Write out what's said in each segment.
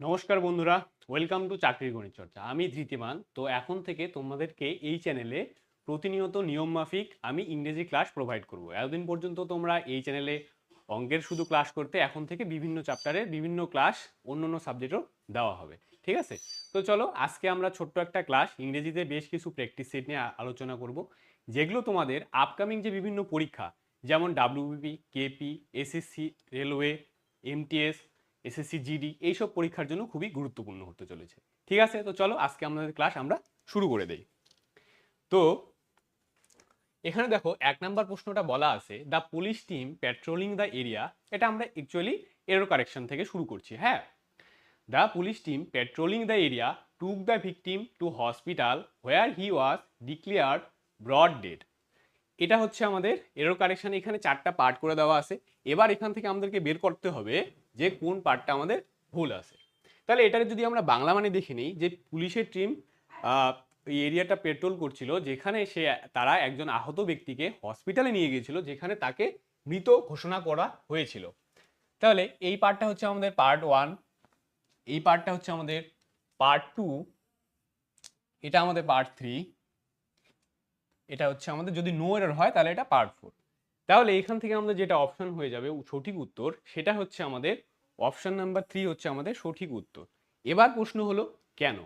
নমস্কার বন্ধুরা welcome to চাকরির গণিত চর্চা আমি ধৃতিমান, তো এখন থেকে তোমাদেরকে এই চ্যানেলে প্রতিনিয়ত নিয়ম মাফিক আমি ইংরেজি ক্লাস প্রোভাইড করব। এতদিন পর্যন্ত তোমরা এই চ্যানেলে অঙ্কের শুধু ক্লাস করতে, এখন থেকে বিভিন্ন চ্যাপ্টারের বিভিন্ন ক্লাস অন্য অন্য সাবজেক্টও দেওয়া হবে। ঠিক আছে? তো চলো, আজকে আমরা ছোট্ট একটা ক্লাস ইংরেজিতে বেশ কিছু প্র্যাকটিস সেট নিয়ে আলোচনা করব, যেগুলো তোমাদের আপকামিং যে বিভিন্ন পরীক্ষা, যেমন WBP KP SSC railway MTS SSC, GD এইসব পরীক্ষার জন্য খুবই গুরুত্বপূর্ণ হতে চলেছে। ঠিক আছে? তো চলো, আজকে আমাদের ক্লাস আমরা শুরু করে দেই। তো এখানে দেখো, এক নাম্বার প্রশ্নটা বলা আছে the police team patrolling the area এটা আমরা অ্যাকচুয়ালি এরো কারেকশন থেকে শুরু করছি হ্যাঁ? The police team patrolling the area took the victim to hospital where he was declared brought dead এটা হচ্ছে আমাদের এরর কারেকশন এখানে চারটা পার্ট করে দেওয়া আছে। এবার এখান থেকে আমাদেরকে বের করতে হবে যে কোন পার্টটা আমাদের ভুল আছে। তাহলে এটার যদি আমরা বাংলা মানে দেখে নিই যে পুলিশের টিম এই এরিয়াটা পেট্রোল করছিল, যেখানে সে, তারা একজন আহত ব্যক্তিকে হসপিটালে নিয়ে গিয়েছিল, যেখানে তাকে মৃত ঘোষণা করা হয়েছিল। তাহলে এই পার্টটা হচ্ছে আমাদের পার্ট ওয়ান এই পার্টটা হচ্ছে আমাদের পার্ট টু এটা আমাদের পার্ট থ্রি এটা হচ্ছে আমাদের, যদি নো এরর হয় তাহলে এটা পার্ট ফোর তাহলে এখান থেকে আমাদের যেটা অপশন হয়ে যাবে সঠিক উত্তর, সেটা হচ্ছে আমাদের অপশন নাম্বার থ্রি হচ্ছে আমাদের সঠিক উত্তর। এবার প্রশ্ন হলো, কেন?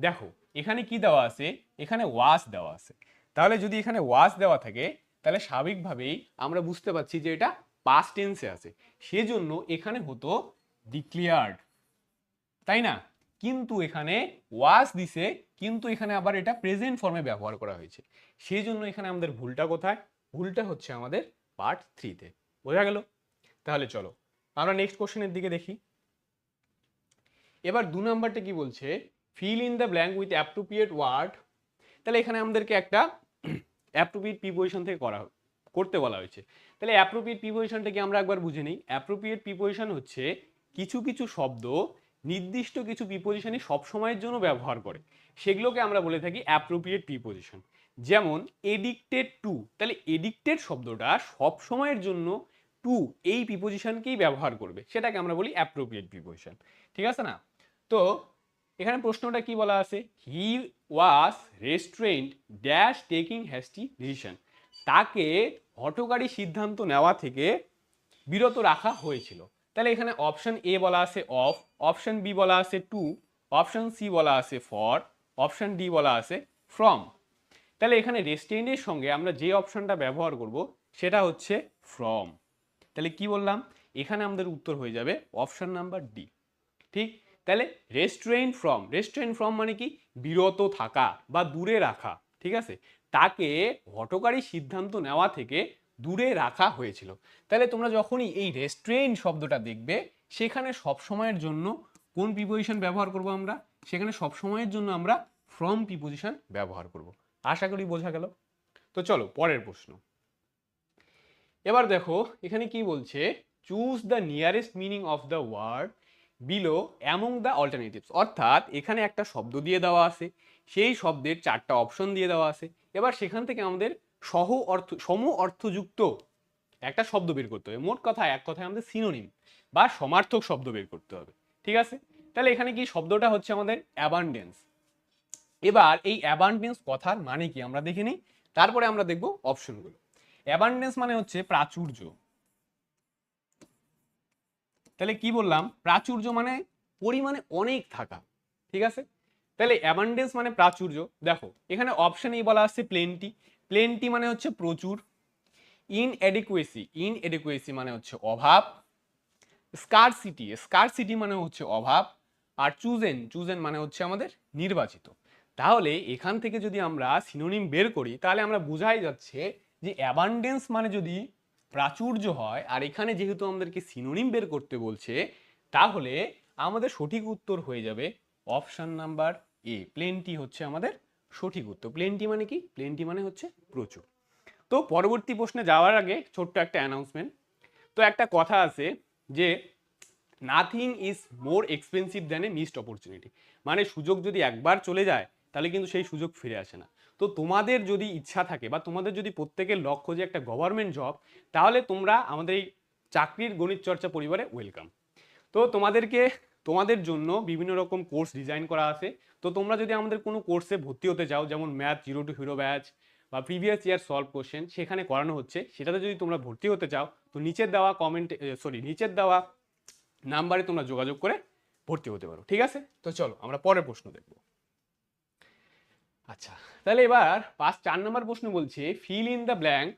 দেখো, এখানে কি দেওয়া আছে? এখানে ওয়াস দেওয়া আছে। তাহলে যদি এখানে ওয়াস দেওয়া থাকে, তাহলে স্বাভাবিকভাবেই আমরা বুঝতে পারছি যে এটা পাস্ট টেন্সে আছে। সেজন্য এখানে হতো ডিক্লিয়ার্ড তাই না? কিন্তু এখানে ওয়াস দিছে, কিন্তু এখানে আবার এটা প্রেজেন্ট ফর্মে ব্যবহার করা হয়েছে। সেই জন্য এখানে আমাদের ভুলটা কোথায়? ভুলটা হচ্ছে আমাদের পার্ট থ্রিতে বোঝা গেল? তাহলে চলো, আমরা নেক্সট কোশ্চেনের দিকে দেখি। এবার দু নম্বরটা কি বলছে? Fill in the blank with appropriate word তাহলে এখানে আমাদেরকে একটা অ্যাপ্রোপ্রিয়েট প্রিপোজিশন থেকে করা করতে বলা হয়েছে। তাহলে অ্যাপ্রোপ্রিয়েট প্রিপোজিশনটাকে আমরা একবার বুঝে নিই। অ্যাপ্রোপ্রিয়েট প্রিপোজিশন হচ্ছে কিছু কিছু শব্দ নির্দিষ্ট কিছু প্রিপোজিশনই সবসময়ের জন্য ব্যবহার করে। সেগুলোকে আমরা বলে থাকি অ্যাপ্রোপ্রিয়েট প্রিপোজিশন যেমন এডিক্টেড টু তাহলে এডিক্টেড শব্দটা সব সময়ের জন্য টু এই প্রিপোজিশনকেই ব্যবহার করবে। সেটাকে আমরা বলি অ্যাপ্রোপ্রিয়েট প্রিপোজিশন ঠিক আছে না? তো এখানে প্রশ্নটা কি বলা আছে? He was restaurant dash taking hasty decision তাকে হঠকারী সিদ্ধান্ত নেওয়া থেকে বিরত রাখা হয়েছিল। তাহলে এখানে অপশন এ বলা আছে অফ অপশন বি বলা আছে টু অপশন সি বলা আছে ফর অপশন ডি বলা আছে ফ্রম তাহলে এখানে রেস্টুরেন্টের সঙ্গে আমরা যে অপশনটা ব্যবহার করব, সেটা হচ্ছে ফ্রম তাহলে কি বললাম? এখানে আমাদের উত্তর হয়ে যাবে অপশন নাম্বার ডি ঠিক? তাহলে রেস্টুরেন্ট ফ্রম রেস্টুরেন্ট ফ্রম মানে কি? বিরত থাকা বা দূরে রাখা, ঠিক আছে? তাকে হটকারী সিদ্ধান্ত নেওয়া থেকে দূরে রাখা হয়েছিল। তাহলে তোমরা যখনই এই রেস্টুরেন্ট শব্দটা দেখবে, সেখানে সব সময়ের জন্য কোন প্রিপোজিশন ব্যবহার করব আমরা? সেখানে সব সময়ের জন্য আমরা ফ্রম প্রিপোজিশন ব্যবহার করব। আশা করি বোঝা গেল। তো চলো, পরের প্রশ্ন। এবার দেখো, এখানে কি বলছে? Choose the nearest meaning of the word below among the alternatives অর্থাৎ, এখানে একটা শব্দ দিয়ে দেওয়া আছে, সেই শব্দের চারটা অপশন দিয়ে দেওয়া আছে। এবার সেখান থেকে আমাদের সহ অর্থ, সম অর্থযুক্ত একটা শব্দ বের করতে হবে। মোট কথা, এক কথায় আমাদের সিনোনিম বা সমার্থক শব্দ বের করতে হবে। ঠিক আছে? তাহলে এখানে কি শব্দটা হচ্ছে আমাদের অ্যাবান্ডেন্স এবার এই অ্যাবান্ডেন্স কথার মানে কি আমরা দেখে নিই? তারপরে আমরা দেখব অপশনগুলো অ্যাবান্ডেন্স মানে হচ্ছে প্রাচুর্য। তাহলে কি বললাম? প্রাচুর্য মানে পরিমাণে অনেক থাকা, ঠিক আছে? তাহলে অ্যাবান্ডেন্স মানে প্রাচুর্য। দেখো, এখানে অপশন এই বলা আসছে প্লেনটি প্লেনটি মানে হচ্ছে প্রচুর। ইন এডিকুয়েসি ইন এডিকুয়েসি মানে হচ্ছে অভাব। স্কার সিটি স্কার সিটি মানে হচ্ছে অভাব। আর চুজেন চুজেন মানে হচ্ছে আমাদের নির্বাচিত। তাহলে এখান থেকে যদি আমরা সিনোনিম বের করি, তাহলে আমরা বোঝাই যাচ্ছে যে অ্যাবান্ডেন্স মানে যদি প্রাচুর্য হয়, আর এখানে যেহেতু আমাদেরকে সিনোনিম বের করতে বলছে, তাহলে আমাদের সঠিক উত্তর হয়ে যাবে অপশান নাম্বার এ প্লেনটি হচ্ছে আমাদের সঠিক উত্তর। প্লেনটি মানে কি? প্লেনটি মানে হচ্ছে প্রচুর। তো পরবর্তী প্রশ্নে যাওয়ার আগে ছোট্ট একটা অ্যানাউন্সমেন্ট তো একটা কথা আছে যে nothing is more expensive than a missed opportunity মানে সুযোগ যদি একবার চলে যায় তাহলে কিন্তু সেই সুযোগ ফিরে আসে না। তো তোমাদের যদি ইচ্ছা থাকে বা তোমাদের যদি প্রত্যেকের লক্ষ্য যে একটা গভর্নমেন্ট জব তাহলে তোমরা আমাদের এই চাকরির গণিত চর্চা পরিবারে ওয়েলকাম তো তোমাদেরকে, তোমাদের জন্য বিভিন্ন রকম কোর্স ডিজাইন করা আছে। তো তোমরা যদি আমাদের কোনো কোর্সে ভর্তি হতে চাও, যেমন math zero to hero batch বা প্রিভিয়াস ইয়ার সলভ কোশ্চেন সেখানে করানো হচ্ছে, সেটাতে যদি তোমরা ভর্তি হতে চাও, তো নিচের দেওয়া কমেন্ট সরি নিচের দেওয়া নাম্বারে তোমরা যোগাযোগ করে ভর্তি হতে পারো। ঠিক আছে? তো চলো, আমরা পরের প্রশ্ন দেখব। আচ্ছা তাহলে এবার পাঁচ চার নম্বর প্রশ্ন বলছে fill in the blank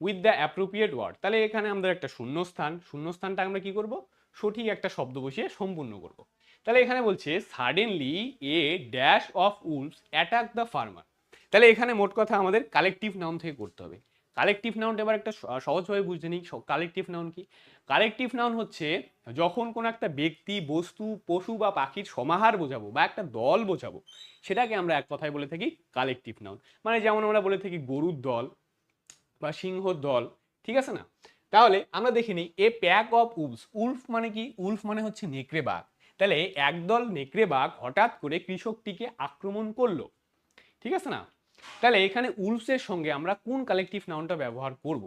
with the appropriate word তাহলে এখানে আমাদের একটা শূন্যস্থান, শূন্যস্থানটা আমরা কি করব? সঠিক একটা শব্দ বসিয়ে সম্পূর্ণ করব। তাহলে এখানে বলছে suddenly a dash of wolves attack the farmer তাহলে এখানে মোট কথা আমাদের কালেকটিভ নাম থেকে করতে হবে। কালেকটিভ নাউন এবার একটা সহজভাবে বুঝতে নিই। কালেকটিভ নাউন কি? কালেকটিভ নাউন হচ্ছে যখন কোনো একটা ব্যক্তি বস্তু, পশু বা পাখির সমাহার বোঝাবো বা একটা দল বোঝাবো, সেটাকে আমরা এক কথায় বলে থাকি কালেকটিভ নাউন মানে যেমন আমরা বলে থাকি গরুর দল বা সিংহর দল, ঠিক আছে না? তাহলে আমরা দেখে নিই a pack of wolf wolf মানে কি? উলফ মানে হচ্ছে নেকড়ে বাঘ। তাহলে একদল নেকড়ে বাঘ হঠাৎ করে কৃষকটিকে আক্রমণ করল, ঠিক আছে না? তাহলে এখানে উলফসের সঙ্গে আমরা কোন কালেকটিভ নাউনটা ব্যবহার করব?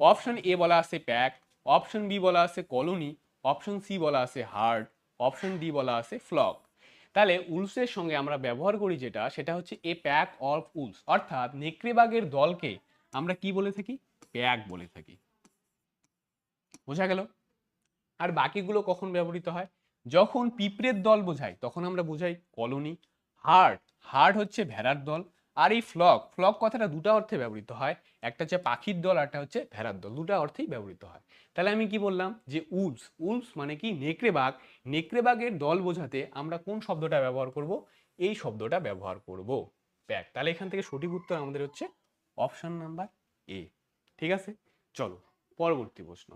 অপশন এ বলা আছে প্যাক অপশন বি বলা আছে কলোনি অপশন সি বলা আছে হার্ড অপশন ডি বলা আছে ফ্লক তাহলে উলসের সঙ্গে আমরা ব্যবহার করি যেটা, সেটা হচ্ছে এ প্যাক অফ উলস অর্থাৎ নেকড়েবাগের দলকে আমরা কি বলে থাকি? প্যাক বলে থাকি। বোঝা গেল? আর বাকিগুলো কখন ব্যবহৃত হয়? যখন পিঁপড়ের দল বোঝাই তখন আমরা বোঝাই কলোনি হার্ড হার্ড হচ্ছে ভেড়ার দল। আর এই ফ্লক ফ্লক কথাটা দুটো অর্থে ব্যবহৃত হয়। একটা হচ্ছে পাখির দল আর একটা হচ্ছে ভেড়ার দল। দুটো অর্থেই ব্যবহৃত হয়। তাহলে আমি কি বললাম? যে উলস উলস মানে কি? নেকড়ে বাঘ। নেকড়ে বাঘের দল বোঝাতে আমরা কোন শব্দটা ব্যবহার করব? এই শব্দটা ব্যবহার করব। প্যাক তাহলে এখান থেকে সঠিক উত্তর আমাদের হচ্ছে অপশন নাম্বার এ। ঠিক আছে? চলো, পরবর্তী প্রশ্ন।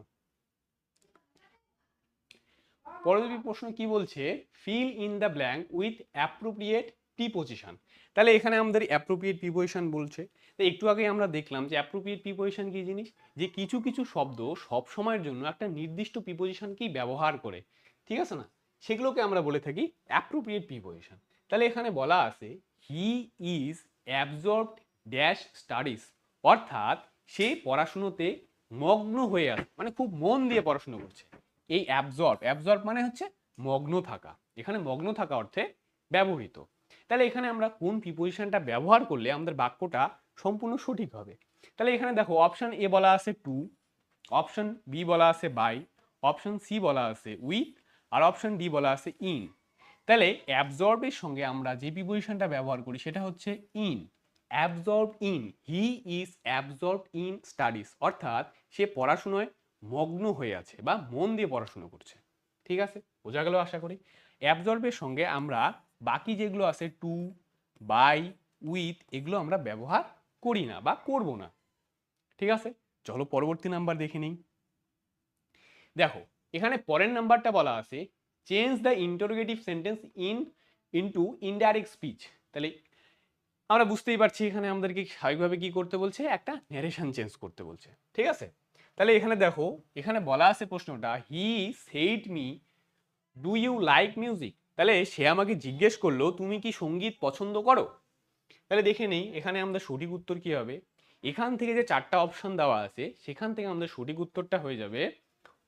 পরবর্তী প্রশ্ন কি বলছে? Fill in the blank with appropriate preposition তাহলে এখানে আমাদের অ্যাপ্রোপ্রিয়েট প্রিপোজিশন বলছে। তো একটু আগে আমরা দেখলাম যে অ্যাপ্রোপ্রিয়েট প্রিপোজিশন কি জিনিস? যে কিছু কিছু শব্দ সব সময়ের জন্য একটা নির্দিষ্ট পি প্রিপোজিশনকেই ব্যবহার করে। ঠিক আছে না? সেগুলোকে আমরা বলে থাকি অ্যাপ্রোপ্রিয়েট প্রিপোজিশন তাহলে এখানে বলা আছে he is absorbed dash studies অর্থাৎ সে পড়াশুনোতে মগ্ন হয়ে আছে মানে খুব মন দিয়ে পড়াশুনো করছে। এই অ্যাবজর্ব অ্যাবজর্ব মানে হচ্ছে মগ্ন থাকা। এখানে মগ্ন থাকা অর্থে ব্যবহৃত। তাহলে এখানে আমরা কোন প্রিপোজিশনটা ব্যবহার করলে আমাদের বাক্যটা সম্পূর্ণ সঠিক হবে? তাহলে এখানে দেখো অপশন এ বলা আছে টু অপশন বি বলা আছে বাই অপশন সি বলা আছে উইথ আর অপশন ডি বলা আছে ইন তাহলে অ্যাবজর্বের সঙ্গে আমরা যে প্রিপোজিশনটা ব্যবহার করি সেটা হচ্ছে in absorb in he is absorb in studies অর্থাৎ সে পড়াশুনোয় মগ্ন হয়ে আছে বা মন দিয়ে পড়াশুনো করছে। ঠিক আছে? বোঝা গেল আশা করি? অ্যাবজর্বের সঙ্গে আমরা বাকি যেগুলো আছে টু বাই উইথ এগুলো আমরা ব্যবহার করি না বা করব না। ঠিক আছে? চলো পরবর্তী নাম্বার দেখে নিই। দেখো, এখানে পরের নাম্বারটা বলা আছে change the interrogative sentence in into indirect speech তাহলে আমরা বুঝতেই পারছি এখানে আমাদেরকে স্বাভাবিকভাবে কি করতে বলছে, একটা ন্যারেশন চেঞ্জ করতে বলছে। ঠিক আছে? তাহলে এখানে দেখো, এখানে বলা আছে প্রশ্নটা he said me do you like music তাহলে সে আমাকে জিজ্ঞেস করল, তুমি কি সংগীত পছন্দ করো? তাহলে দেখে নেই, এখানে আমাদের সঠিক উত্তর কি হবে? এখান থেকে যে চারটা অপশন দেওয়া আছে, সেখান থেকে আমাদের সঠিক উত্তরটা হয়ে যাবে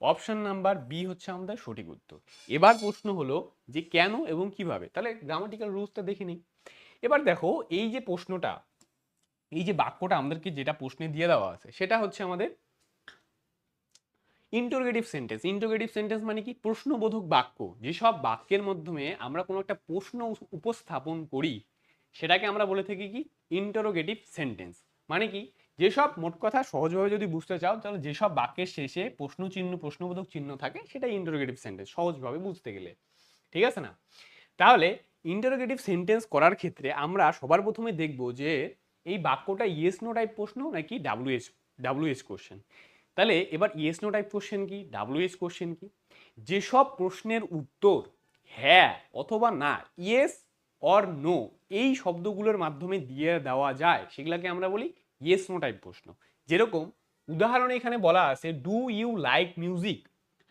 অপশন নাম্বার বি হচ্ছে আমাদের সঠিক উত্তর। এবার প্রশ্ন হলো যে কেন এবং কীভাবে? তাহলে গ্রামাটিক্যাল রুলসটা দেখে নিই। এবার দেখো, এই যে প্রশ্নটা, এই যে বাক্যটা আমাদেরকে যেটা প্রশ্নে দিয়ে দেওয়া আছে, সেটা হচ্ছে আমাদের ইন্টোগেটিভ সেন্টেন্স ইন্টোগেটিভ সেন্টেন্স মানে কি? প্রশ্নবোধক বাক্য। যেসব বাক্যের মাধ্যমে আমরা কোনো একটা প্রশ্ন উপস্থাপন করি, সেটাকে আমরা বলে থাকি কি? ইন্টারোগেটিভ সেন্টেন্স মানে কি? যেসব মোট কথা সহজভাবে যদি বুঝতে চাও, তাহলে যেসব বাক্যের শেষে প্রশ্ন চিহ্ন, প্রশ্নবোধক চিহ্ন থাকে সেটা ইন্টারোগেটিভ সেন্টেন্স সহজভাবে বুঝতে গেলে। ঠিক আছে না? তাহলে ইন্টারোগেটিভ সেন্টেন্স করার ক্ষেত্রে আমরা সবার প্রথমে দেখব যে, এই বাক্যটা ইয়েস নো টাইপ প্রশ্ন নাকি ডাব্লিউএস ডাব্লিউএস কোশ্চেন তাহলে এবার ইয়েস নো টাইপ কোশ্চেন কি? ডাব্লিউএস কোশ্চেন কি? যেসব প্রশ্নের উত্তর হ্যাঁ অথবা না ইয়েস অর নো এই শব্দগুলোর মাধ্যমে দিয়ে দেওয়া যায়, সেগুলোকে আমরা বলি ইয়েস নো টাইপ প্রশ্ন। যেরকম উদাহরণে এখানে বলা আছে ডু ইউ লাইক মিউজিক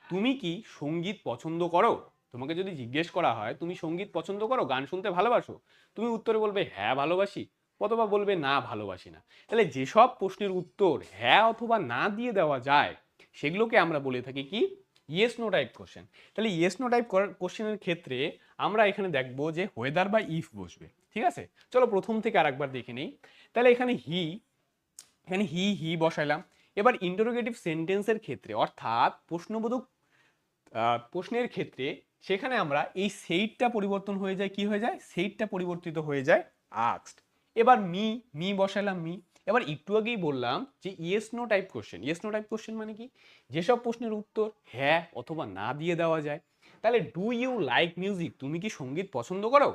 তুমি কি সংগীত পছন্দ করো? তোমাকে যদি জিজ্ঞেস করা হয়, তুমি সংগীত পছন্দ করো? গান শুনতে ভালোবাসো? তুমি উত্তরে বলবে হ্যাঁ ভালোবাসি। অথবা বলবে, না, ভালোবাসি না। তাহলে যেসব প্রশ্নের উত্তর হ্যাঁ অথবা না দিয়ে দেওয়া যায়, সেগুলোকে আমরা বলে থাকি কি? ইয়েস নো টাইপ কোশ্চেন তাহলে ইয়েস নো টাইপ কোশ্চেনের ক্ষেত্রে আমরা এখানে দেখব যে ওয়েদার বা ইফ বসবে, ঠিক আছে? চলো প্রথম থেকে আরেকবার দেখে নিই। তাহলে এখানে হি এখানে হি হি বসাইলাম। এবার ইন্টারোগেটিভ সেন্টেন্সের ক্ষেত্রে, অর্থাৎ প্রশ্নবোধক প্রশ্নের ক্ষেত্রে সেখানে আমরা এই সেইটটা পরিবর্তন হয়ে যায়, কি হয়ে যায়? সেইটটা পরিবর্তিত হয়ে যায় আক্সড এবার মি মি বসালাম মি। এবার একটু আগেই বললাম যে yes no type question yes no type question মানে কি? যেসব প্রশ্নের উত্তর হ্যাঁ অথবা না দিয়ে দেওয়া যায়, তাহলে ডু ইউ লাইক মিউজিক তুমি কি সংগীত পছন্দ করো?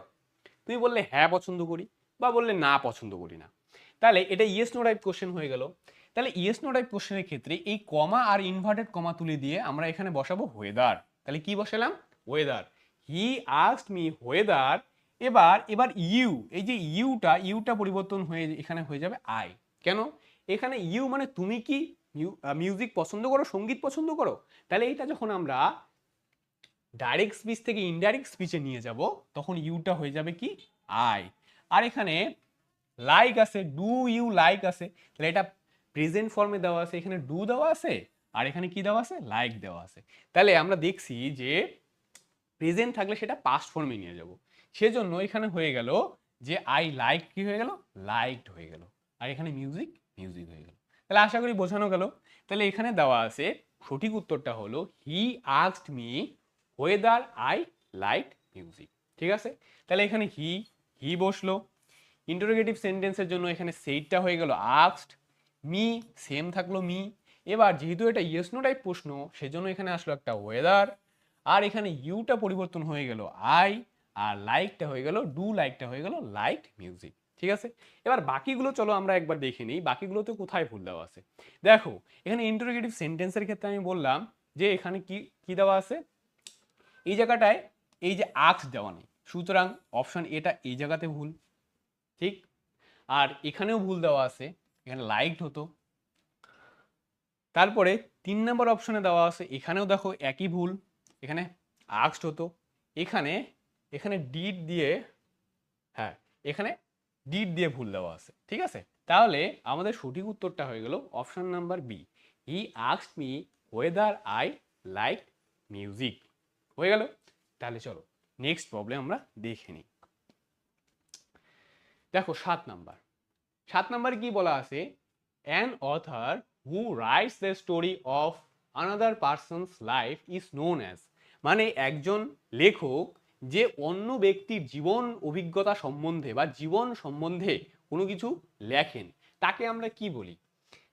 তুমি বললে হ্যাঁ পছন্দ করি বা বললে না পছন্দ করি না। তাহলে এটা ইয়েস নো টাইপ কোশ্চেন হয়ে গেল। তাহলে ইয়েস নো টাইপ কোশ্চেনের ক্ষেত্রে এই কমা আর ইনভার্টেড কমা তুলে দিয়ে আমরা এখানে বসাবো ওয়েদার তাহলে কি বসালাম? Whether he asked me whether এবার এবার ইউ, এই যে ইউটা ইউটা পরিবর্তন হয়ে, এখানে হয়ে যাবে আই। কেন? এখানে ইউ মানে তুমি কি? মিউজিক পছন্দ করো, সংগীত পছন্দ করো? তাহলে এইটা যখন আমরা ডাইরেক্ট স্পিচ থেকে ইনডাইরেক্ট স্পিচে নিয়ে যাব, তখন ইউটা হয়ে যাবে কি? আই। আর এখানে লাইক আছে, ডু ইউ লাইক আছে, তাহলে এটা প্রেজেন্ট ফর্মে দেওয়া আছে, এখানে ডু দেওয়া আছে, আর এখানে কি দেওয়া আছে? লাইক দেওয়া আছে। তাহলে আমরা দেখছি যে প্রেজেন্ট থাকলে সেটা পাস্ট ফর্মে নিয়ে যাব। সেজন্য এখানে হয়ে গেল যে আই লাইক কি হয়ে গেল? লাইকড হয়ে গেল। আর এখানে মিউজিক মিউজিক হয়ে গেল। তাহলে আশা করি বোঝানো গেল। তাহলে এখানে দেওয়া আছে, সঠিক উত্তরটা হলো he asked me whether I like music ঠিক আছে? তাহলে এখানে হি হি বসল। ইন্টারোগেটিভ সেন্টেন্সের জন্য এখানে সেইটটা হয়ে গেল আস্কড মি সেম থাকল মি এবার যেহেতু এটা ইয়েস নো টাইপ প্রশ্ন, সেজন্য এখানে আসলো একটা ওয়েদার আর এখানে ইউটা পরিবর্তন হয়ে গেল আই আর লাইকটা হয়ে গেল ডু লাইকটা হয়ে গেল লাইক মিউজিক ঠিক আছে? এবার বাকিগুলো চলো আমরা একবার দেখে নিই, বাকিগুলোতে কোথায় ভুল দেওয়া আছে? দেখো, এখানে ইন্টারোগেটিভ সেন্টেন্সের ক্ষেত্রে আমি বললাম যে এখানে কি কি দেওয়া আছে? এই জায়গাটায় এই যে আক্স দেওয়া নেই, সুতরাং অপশান এটা এই জায়গাতে ভুল, ঠিক? আর এখানেও ভুল দেওয়া আছে, এখানে লাইকড হতো। তারপরে তিন নম্বর অপশনে দেওয়া আছে, এখানেও দেখো একই ভুল, এখানে আক্সড হতো, এখানে এখানে ডিড দিয়ে হ্যাঁ এখানে ডিড দিয়ে ভুল দেওয়া আছে, ঠিক আছে? তাহলে আমাদের সঠিক উত্তরটা হয়ে গেল option number B he আক্স me whether I like music হয়ে গেল? তাহলে চলো নেক্সট প্রবলেম আমরা দেখে নিই। দেখো, সাত নাম্বার। সাত নাম্বার কি বলা আছে? An author who writes the story of another person's life is known as মানে একজন লেখক যে অন্য ব্যক্তির জীবন অভিজ্ঞতা সম্বন্ধে বা জীবন সম্বন্ধে কোনো কিছু লেখেন, তাকে আমরা কি বলি?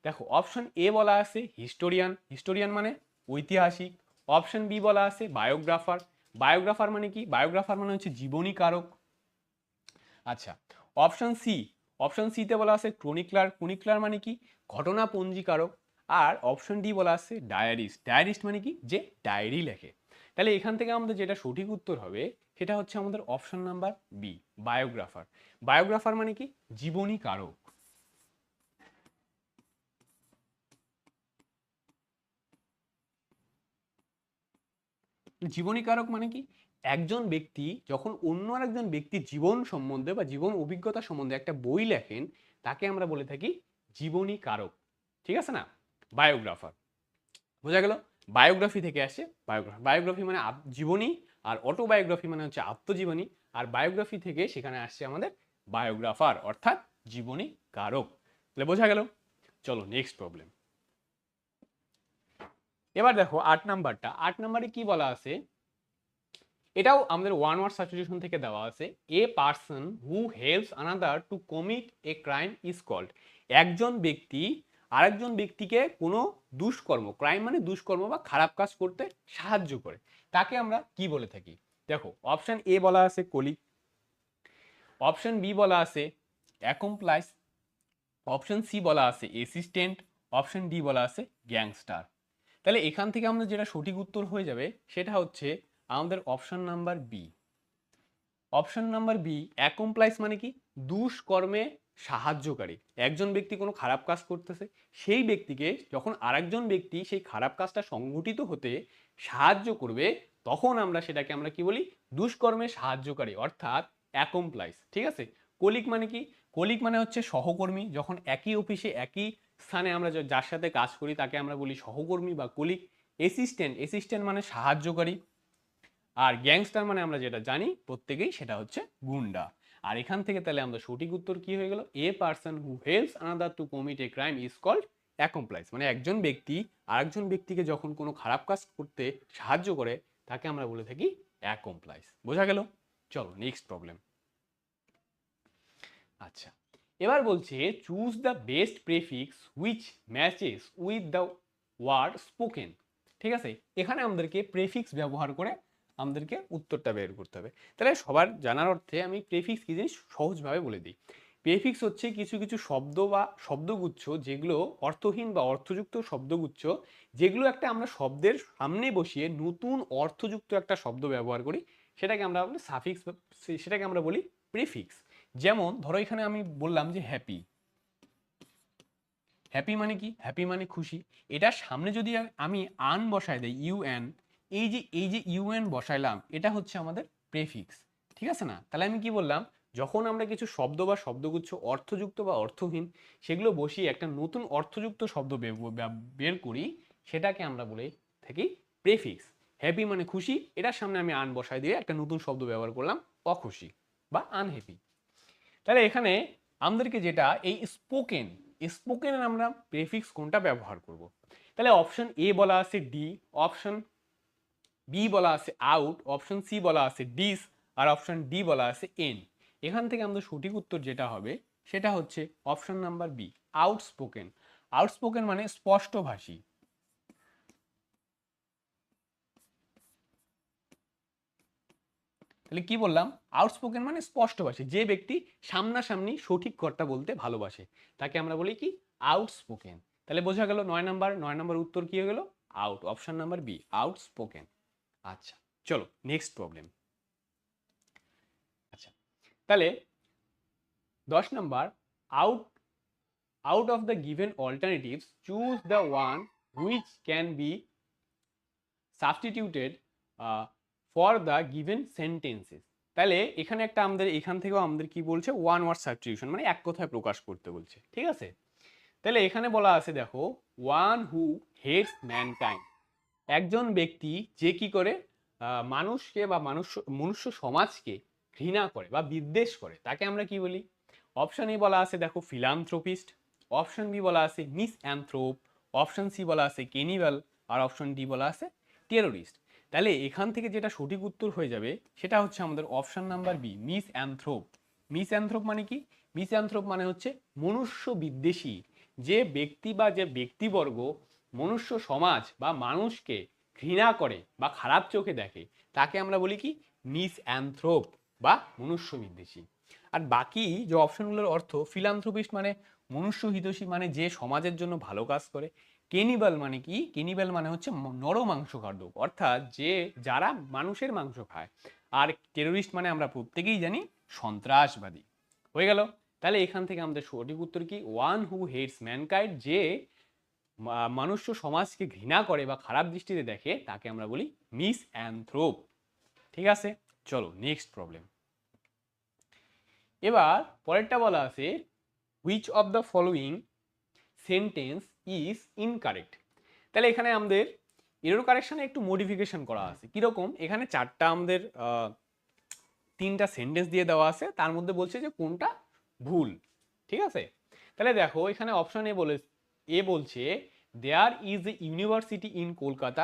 দেখো অপশন এ বলা আছে হিস্টোরিয়ান হিস্টোরিয়ান মানে ঐতিহাসিক। অপশন বি বলা আছে বায়োগ্রাফার বায়োগ্রাফার মানে কি? বায়োগ্রাফার মানে হচ্ছে জীবনী কারক আচ্ছা অপশন সি অপশন সিতে বলা আছে ক্রনিকলার ক্রনিকলার মানে কি? ঘটনা পঞ্জিকারক। আর অপশন ডি বলা আছে ডায়ারিস্ট ডায়ারিস্ট মানে কি? যে ডায়েরি লেখে। তাহলে এখান থেকে আমাদের যেটা সঠিক উত্তর হবে, সেটা হচ্ছে আমাদের option number B biographer biographer মানে কি? জীবনী কারক। জীবনী কারক মানে কি? একজন ব্যক্তি, যখন অন্য আরেকজন ব্যক্তির জীবন সম্বন্ধে বা জীবন অভিজ্ঞতা সম্বন্ধে একটা বই লেখেন, তাকে আমরা বলে থাকি জীবনী কারক। ঠিক আছে না? বায়োগ্রাফার বোঝা গেল? বায়োগ্রাফি থেকে আসে। বায়োগ্রাফি বায়োগ্রাফি মানে জীবনী আর অটোবায়োগ্রাফি মানে হচ্ছে আত্মজীবনী। আর বায়োগ্রাফি থেকে সেখানে আসছে আমাদের বায়োগ্রাফার অর্থাৎ জীবনী কারক। তাহলে বোঝা গেল? চলো নেক্সট প্রবলেম এবার দেখো আট নাম্বারটা। আট নাম্বারে কি বলা আছে? এটাও আমাদের ওয়ান ওয়ার্ড সাবস্টিটিউশন থেকে দেওয়া আছে। A person who helps another to commit a crime is called একজন ব্যক্তি আরেকজন ব্যক্তিকে কোনো দুষ্কর্ম ক্রাইম মানে দুষ্কর্ম বা খারাপ কাজ করতে সাহায্য করে। তাকে আমরা কি বলে থাকি? দেখো অপশান এ বলা আছে কলিগ অপশান বি বলা আছে অ্যাকমপ্লাইস অপশান সি বলা আছে অ্যাসিস্ট্যান্ট অপশান ডি বলা আছে গ্যাংস্টার তাহলে এখান থেকে আমাদের যেটা সঠিক উত্তর হয়ে যাবে, সেটা হচ্ছে আমাদের option number B option number B accomplice মানে কি? দুষ্কর্মে সাহায্যকারী। একজন ব্যক্তি কোনো খারাপ কাজ করতেছে, সেই ব্যক্তিকে যখন আরেকজন ব্যক্তি সেই খারাপ কাজটা সংগঠিত হতে সাহায্য করবে, তখন আমরা সেটাকে আমরা কি বলি? দুষ্কর্মে সাহায্যকারী, অর্থাৎ অ্যাকমপ্লাইস ঠিক আছে? কলিক মানে কি? কলিক মানে হচ্ছে সহকর্মী, যখন একই অফিসে একই স্থানে আমরা যার সাথে কাজ করি তাকে আমরা বলি সহকর্মী বা কলিক। অ্যাসিস্ট্যান্ট অ্যাসিস্ট্যান্ট মানে সাহায্যকারী। আর গ্যাংস্টার মানে আমরা যেটা জানি, প্রত্যেকেই সেটা হচ্ছে গুন্ডা। আর এখান থেকে তাহলে আমাদের সঠিক উত্তর কি হয়ে গেল? A person who helps another to commit a crime is called accomplice মানে একজন ব্যক্তি আরেকজন ব্যক্তিকে যখন কোনো খারাপ কাজ করতে সাহায্য করে, তাকে আমরা বলে থাকি অ্যাকমপ্লাইস বোঝা গেল? চলো নেক্সট প্রবলেম আচ্ছা এবার বলছে choose the best prefix which matches with the word spoken ঠিক আছে? এখানে আমাদেরকে প্রেফিক্স ব্যবহার করে আমাদেরকে উত্তরটা বের করতে হবে। তাহলে সবার জানার অর্থে আমি প্রেফিক্স কি জিনিস সহজভাবে বলে দিই। প্রেফিক্স হচ্ছে কিছু কিছু শব্দ বা শব্দগুচ্ছ যেগুলো অর্থহীন বা অর্থযুক্ত শব্দগুচ্ছ যেগুলো একটা আমরা শব্দের সামনে বসিয়ে নতুন অর্থযুক্ত একটা শব্দ ব্যবহার করি, সেটাকে আমরা বলি সাফিক্স সেটাকে আমরা বলি প্রেফিক্স যেমন ধরো এখানে আমি বললাম যে হ্যাপি হ্যাপি মানে কি? হ্যাপি মানে খুশি। এটার সামনে যদি আমি আন বসায় দেই ইউএন এই যে এই যে ইউএন বসাইলাম, এটা হচ্ছে আমাদের প্রেফিক্স ঠিক আছে না? তাহলে আমি কি বললাম? যখন আমরা কিছু শব্দ বা শব্দগুচ্ছ অর্থযুক্ত বা অর্থহীন, সেগুলো বসিয়ে একটা নতুন অর্থযুক্ত শব্দ বের করি, সেটাকে আমরা বলে থাকি প্রেফিক্স হ্যাপি মানে খুশি, এটার সামনে আমি আন বসায় দিয়ে একটা নতুন শব্দ ব্যবহার করলাম, অখুশি বা আনহ্যাপি তাহলে এখানে আমাদেরকে যেটা, এই স্পোকেন স্পোকেনের আমরা প্রেফিক্স কোনটা ব্যবহার করব? তাহলে অপশন এ বলা আছে ডি অপশন বি বলা আছে আউট অপশন সি বলা আছে ডিস আর অপশন ডি বলা আছে এন এখান থেকে আমাদের সঠিক উত্তর যেটা হবে, সেটা হচ্ছে option number B outspoken outspoken মানে স্পষ্টভাষী। তাহলে কি বললাম? আউটস্পোকেন মানে স্পষ্টভাষী। যে ব্যক্তি সামনাসামনি সঠিক কথা বলতে ভালোবাসে, তাকে আমরা বলি কি? আউটস্পোকেন তাহলে বোঝা গেল নয় নাম্বার নয় নাম্বার উত্তর কি হয়ে গেল? Out option number B outspoken আচ্ছা চলো নেক্সট প্রবলেম আচ্ছা তাহলে দশ নম্বর out out of the given alternatives choose the one which can be substituted for the given sentences তাহলে এখানে একটা আমাদের, এখান থেকেও আমাদের কি বলছে? ওয়ান ওয়ার্ড সাবস্টিটিউশন মানে এক কথায় প্রকাশ করতে বলছে, ঠিক আছে? তাহলে এখানে বলা আছে, দেখো ওয়ান হু হেটস ম্যানকাইন্ড একজন ব্যক্তি যে কি করে মানুষকে বা মানুষ, মনুষ্য সমাজকে ঘৃণা করে বা বিদ্বেষ করে, তাকে আমরা কি বলি? অপশন এ বলা আছে, দেখো ফিলান্থ্রোপিস্ট অপশন বি বলা আছে মিস অ্যান্থ্রোপ অপশন সি বলা আছে কেনিভাল আর অপশন ডি বলা আছে টেরোরিস্ট তাহলে এখান থেকে যেটা সঠিক উত্তর হয়ে যাবে, সেটা হচ্ছে আমাদের option number B misanthrope misanthrope মানে কি? মিস অ্যান্থ্রোপ মানে হচ্ছে মনুষ্য বিদ্বেষী। যে ব্যক্তি বা যে ব্যক্তিবর্গ মনুষ্য সমাজ বা মানুষকে ঘৃণা করে বা খারাপ চোখে দেখে, তাকে আমরা বলি কি? মিস অ্যান্থ্রোপ বা মনুষ্য বিদ্বেষী। আর বাকি যে অপশনগুলোর অর্থ ফিলান্থ্রোপিস্ট মানে মনুষ্য হিতৈষী মানে যে সমাজের জন্য ভালো কাজ করে। কেনিবাল মানে কি? কেনিবাল মানে হচ্ছে ম- নরমাংস খাদ্য অর্থাৎ যে, যারা মানুষের মাংস খায়। আর টেরোরিস্ট মানে আমরা প্রত্যেকেই জানি সন্ত্রাসবাদী। হয়ে গেল? তাহলে এখান থেকে আমাদের সঠিক উত্তর কি? ওয়ান হু হেটস ম্যানকাইন্ড যে মা- মনুষ্য সমাজকে ঘৃণা করে বা খারাপ দৃষ্টিতে দেখে, তাকে আমরা বলি মিস অ্যান্থ্রোপ ঠিক আছে? চলো নেক্সট প্রবলেম এবার পরেরটা বলা আছে which of the following sentence is incorrect তাহলে এখানে আমাদের এরর কারেকশানে একটু মডিফিকেশন করা আছে। কীরকম? এখানে চারটা আমাদের তিনটা সেন্টেন্স দিয়ে দেওয়া আছে। তার মধ্যে বলছে যে কোনটা ভুল। ঠিক আছে? তাহলে দেখো, এখানে অপশন এ বলে এ বলছে there is a university in Kolkata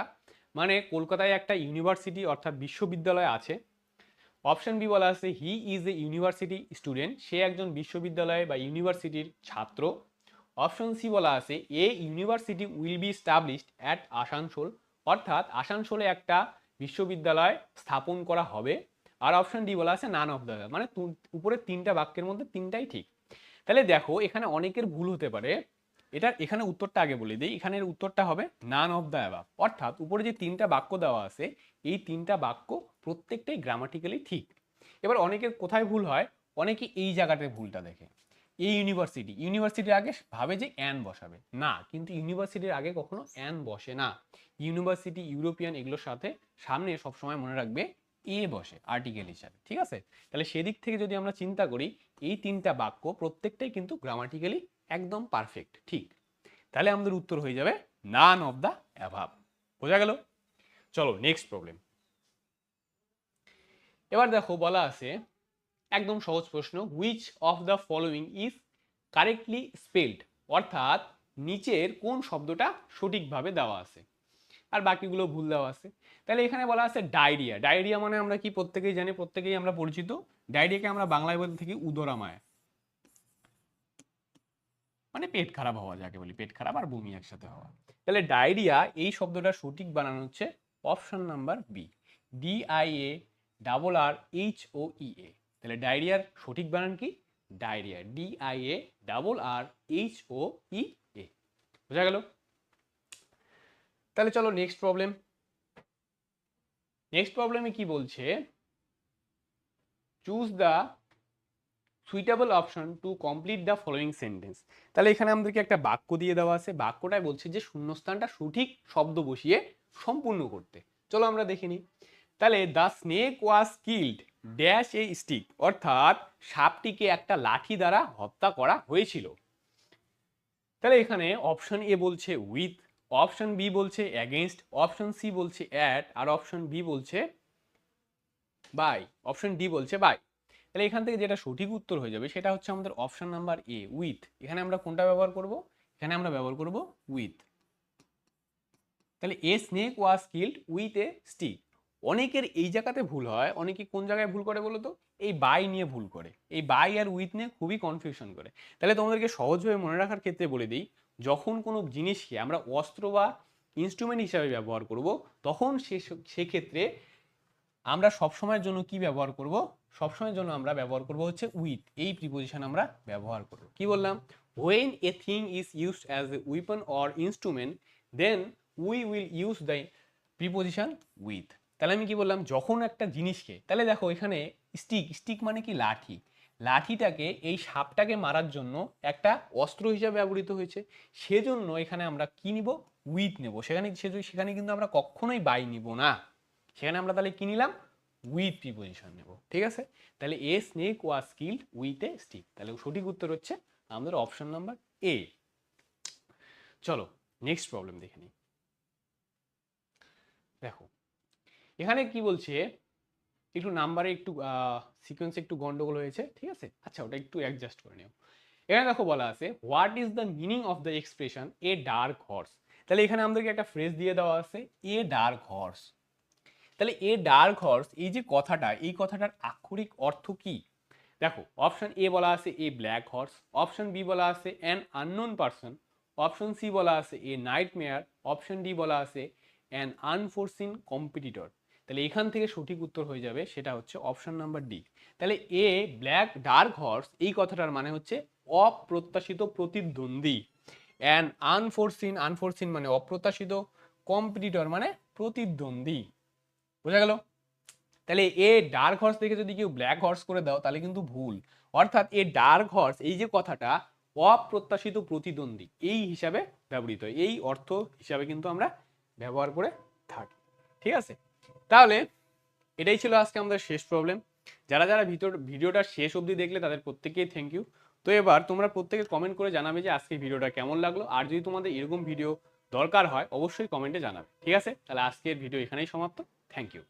মানে কলকাতায় একটা ইউনিভার্সিটি অর্থাৎ বিশ্ববিদ্যালয় আছে। অপশন বি বলা আছে he is a university student সে একজন বিশ্ববিদ্যালয় বা ইউনিভার্সিটির ছাত্র। অপশন সি বলা আছে a university will be established at Asansol অর্থাৎ আসানসোলে একটা বিশ্ববিদ্যালয় স্থাপন করা হবে। আর অপশন ডি বলা আছে নান অফ দ্য মানে উপরের তিনটা বাক্যের মধ্যে তিনটাই ঠিক। তাহলে দেখো, এখানে অনেকের ভুল হতে পারে। এটা এখানে উত্তরটা আগে বলে দিই। এখানের উত্তরটা হবে নান অফ দ্য অ্যাবাভ অর্থাৎ উপরে যে তিনটা বাক্য দেওয়া আছে, এই তিনটা বাক্য প্রত্যেকটাই গ্রামাটিক্যালি ঠিক। এবার অনেকের কোথায় ভুল হয়, অনেকে এই জায়গাটায় ভুলটা দেখে। এই ইউনিভার্সিটি ইউনিভার্সিটির আগে ভাবে যে অ্যান বসাবে। না, কিন্তু ইউনিভার্সিটির আগে কখনো অ্যান বসে না। ইউনিভার্সিটি ইউরোপিয়ান এগুলোর সাথে সামনে সবসময় মনে রাখবে এ বসে আর্টিকেল হিসাবে, ঠিক আছে? তাহলে সেদিক থেকে যদি আমরা চিন্তা করি, এই তিনটা বাক্য প্রত্যেকটাই কিন্তু গ্রামাটিক্যালি একদম পারফেক্ট ঠিক। তাহলে আমাদের উত্তর হয়ে যাবে নান অফ দ্য অ্যাভাব বোঝা গেল? চলো নেক্সট প্রবলেম এবার দেখো বলা আছে, একদম সহজ প্রশ্ন which of the following is correctly spelled অর্থাৎ নিচের কোন শব্দটা সঠিকভাবে দেওয়া আছে? আর বাকিগুলো ভুল দেওয়া আছে। তাহলে এখানে বলা আছে ডায়রিয়া ডায়রিয়া মানে আমরা কি প্রত্যেকেই জানি, প্রত্যেকেই আমরা পরিচিত। ডায়রিয়াকে আমরা বাংলায় বলতে থাকি উদরামায়। মানে পেট খারাপ হওয়া যাকে বলি, পেট খারাপ আর বমি একসাথে হওয়া। তাহলে ডায়রিয়া এই শব্দটা সঠিক বানানো হচ্ছে option number B D I A double R H O E A তাহলে ডায়রিয়ার সঠিক বানান কি? Diarrhoea D I A double R H O E A বোঝা গেল? তাহলে চলো নেক্সট প্রবলেম নেক্সট প্রবলেমে কি বলছে? Choose the suitable option to complete the following sentence তাহলে এখানে আমাদেরকে একটা বাক্য দিয়ে দেওয়া আছে। বাক্যটায় বলছে যে শূন্যস্থানটা সঠিক শব্দ বসিয়ে সম্পূর্ণ করতে। চলো আমরা দেখে নিই। তাহলে the snake was killed dash a stick অর্থাৎ সাপটিকে একটা লাঠি দ্বারা হত্যা করা হয়েছিল। তাহলে এখানে অপশন এ বলছে উইথ অপশন বি বলছে অ্যাগেনস্ট অপশন সি বলছে অ্যাট আর অপশন বি বলছে বাই অপশন ডি বলছে বাই তাহলে এখান থেকে যেটা সঠিক উত্তর হয়ে যাবে সেটা হচ্ছে আমাদের অপশন নাম্বার এ উইথ এখানে আমরা কোনটা ব্যবহার করব? এখানে আমরা ব্যবহার করব উইথ তাহলে a snake was killed with a stick অনেকের এই জায়গাতে ভুল হয়, অনেকে কোন জায়গায় ভুল করে বলো তো এই বাই নিয়ে ভুল করে। এই বাই আর উইথ নিয়ে খুবই কনফিউশন করে। তাহলে তোমাদেরকে সহজভাবে মনে রাখার ক্ষেত্রে বলে দিই, যখন কোনো জিনিসকে আমরা অস্ত্র বা ইনস্ট্রুমেন্ট হিসাবে ব্যবহার করব, তখন সে, সেক্ষেত্রে আমরা সবসময়ের জন্য কি ব্যবহার করব? সবসময়ের জন্য আমরা ব্যবহার করব হচ্ছে উইথ। এই প্রিপোজিশন আমরা ব্যবহার করব। কি বললাম? When a thing is used as a weapon or instrument then we will use the preposition with তাহলে আমি কি বললাম? যখন একটা জিনিসকে, তাহলে দেখো এখানে স্টিক স্টিক মানে কি? লাঠি। লাঠিটাকে, এই সাপটাকে মারার জন্য একটা অস্ত্র হিসাবে ব্যবহৃত হয়েছে। সেজন্য এখানে আমরা কি নিব? উইথ নেব। সেখানে সেখানে কিন্তু আমরা কখনোই বাই নিব না। সেখানে আমরা তাহলে কি নিলাম? উইথ প্রিপোজিশন নেব। ঠিক আছে? তাহলে a snake was killed with a stick তাহলে সঠিক উত্তর হচ্ছে আমাদের অপশন নাম্বার এ চলো নেক্সট প্রবলেম দেখে নিই। দেখো, এখানে কি বলছে? একটু নাম্বারে একটু সিকোয়েন্সে একটু গন্ডগোল হয়েছে, ঠিক আছে? আচ্ছা ওটা একটু অ্যাডজাস্ট করে নিও। এখানে দেখো বলা আছে what is the meaning of the expression a dark horse তাহলে এখানে আমাদেরকে একটা ফ্রেজ দিয়ে দেওয়া আছে এ ডার্ক হর্স তাহলে এ ডার্ক হর্স, এই যে কথাটা, এই কথাটার আক্ষরিক অর্থ কি? দেখো, অপশন এ বলা আছে a black horse, option B বলা আছে an unknown person, option C বলা আছে a nightmare option D বলা আছে অ্যান আনফোরসিন কম্পিটিটর। তাহলে এখান থেকে সঠিক উত্তর হয়ে যাবে, সেটা হচ্ছে অপশন নাম্বার ডি। তাহলে এ ব্ল্যাক ডার্ক হর্স, এই কথাটার মানে হচ্ছে অপ্রত্যাশিত প্রতিদ্বন্দ্বী। অ্যান আনফোরসিন আনফোরসিন মানে অপ্রত্যাশিত, কম্পিটিটর মানে প্রতিদ্বন্দ্বী। বোঝা গেল? তাহলে এ ডার্ক হর্স থেকে যদি কেউ ব্ল্যাক হর্স করে দাও, তাহলে কিন্তু ভুল। অর্থাৎ এ ডার্ক হর্স এই যে কথাটা, অপ্রত্যাশিত প্রতিদ্বন্দ্বী, এই হিসাবে ব্যবহৃত এই অর্থ হিসাবে কিন্তু আমরা ব্যবহার করে থাকি। ঠিক আছে? তাহলে এটাই ছিল আজকে আমাদের শেষ প্রবলেম যারা যারা ভিতর, ভিডিওটা শেষ অবধি দেখলে তাদের প্রত্যেকেই থ্যাংক ইউ তো এবার তোমরা প্রত্যেকে কমেন্ট করে জানাবে যে আজকে ভিডিওটা কেমন লাগল। আর যদি তোমাদের এরকম ভিডিও দরকার হয়, অবশ্যই কমেন্টে জানাবে। ঠিক আছে? তাহলে আজকের ভিডিও এখানেই সমাপ্ত। Thank you